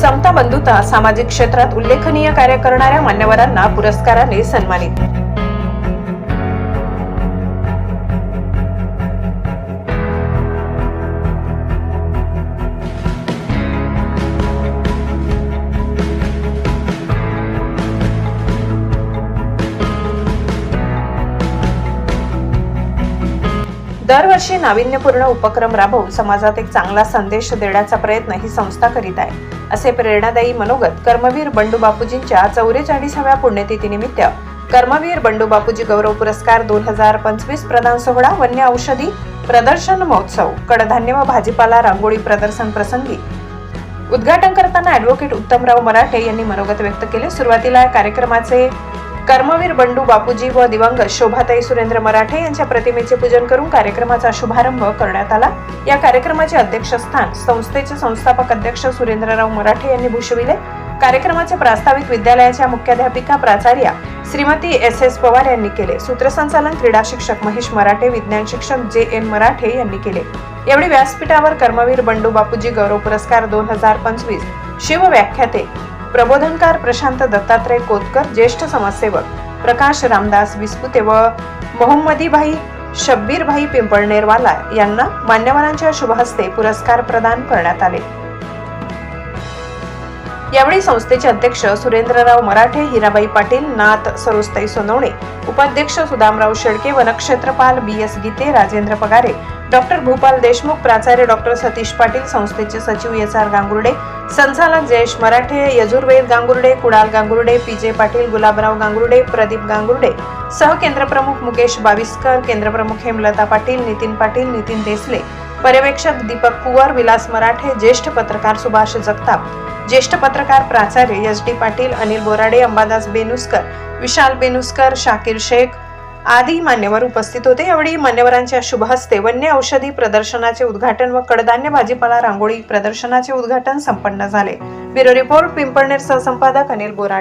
समता बंधुता सामाजिक क्षेत्रात उल्लेखनीय कार्य करणाऱ्या मान्यवरांना पुरस्काराने सन्मानित. दरवर्षी नाविन्यपूर्ण उपक्रम राबवून समाजात एक चांगला संदेश देण्याचा प्रयत्न ही संस्था करीत आहे. असे प्रेरणादायी मनोगत कर्मवीर बंडू बापूजींच्या चौवेचाळीसाव्या पुण्यतिथीनिमित्त कर्मवीर बंडू बापूजी गौरव पुरस्कार दोन हजार पंचवीस प्रदान सोहळा वन्य औषधी प्रदर्शन महोत्सव कडधान्य व भाजीपाला रांगोळी प्रदर्शन प्रसंगी उद्घाटन करताना ऍडव्होकेट उत्तमराव मराठे यांनी मनोगत व्यक्त केले. सुरुवातीला कार्यक्रमाचे कर्मवीर बंडू बापूजी व दिवंगत शोभाताई सुरेंद्र मराठे यांच्या प्रतिमेचे पूजन करून कार्यक्रमाचा शुभारंभ करण्यात आला. या कार्यक्रमाचे अध्यक्षस्थान संस्थेचे संस्थापक अध्यक्ष सुरेंद्रराव मराठे यांनी भूषविले. कार्यक्रमाचे प्रास्ताविक विद्यालयाच्या मुख्याध्यापिका प्राचार्या श्रीमती एस एस पवार यांनी केले. सूत्रसंचालन क्रीडा शिक्षक महेश मराठे विज्ञान शिक्षक जे एन मराठे यांनी केले. यावेळी व्यासपीठावर कर्मवीर बंडू बापूजी गौरव पुरस्कार दोन हजार पंचवीस. शिवव्याख्याते प्रबोधनकार प्रशांत दत्तात्रय कोतकर ज्येष्ठ समाजसेवक प्रकाश रामदास विस्पुते व मोहम्मदीभाई शब्बीरभाई पिंपळनेरवाला यांना मान्यवरांच्या शुभहस्ते पुरस्कार प्रदान करण्यात आले. यावेळी संस्थेचे अध्यक्ष सुरेंद्रराव मराठे हिराबाई पाटील नाथ सरोस्ताई सोनवणे उपाध्यक्ष Sudamrao Shelke वनक्षेत्रपाल B S Gite Rajendra Pagare doctor Bhupal Deshmukh प्राचार्य डॉक्टर सतीश पाटील संस्थेचे सचिव एस आर गांगुर्डे संचालक जयेश मराठे यजुर्वेद गांगुर्डे कुडाल गांगुर्डे पी जे पाटील गुलाबराव गांगुर्डे प्रदीप गांगुर्डे सहकेंद्रप्रमुख मुकेश बाविस्कर केंद्रप्रमुख हेमलता पाटील नितीन पाटील नितीन देसले पर्यवेक्षक दीपक कुवर विलास मराठे ज्येष्ठ पत्रकार सुभाष जगताप ज्येष्ठ पत्रकार प्राचार्य एस डी पाटील अनिल बोराडे अंबादास बेनुस्कर विशाल बेनुस्कर शाकीर शेख आदी मान्यवर उपस्थित होते. यावेळी मान्यवरांच्या शुभहस्ते वन्य औषधी प्रदर्शनाचे उद्घाटन व कडधान्य भाजीपाला रांगोळी प्रदर्शनाचे उद्घाटन संपन्न झाले. ब्युरो रिपोर्ट पिंपळनेर सहसंपादक अनिल बोराडे.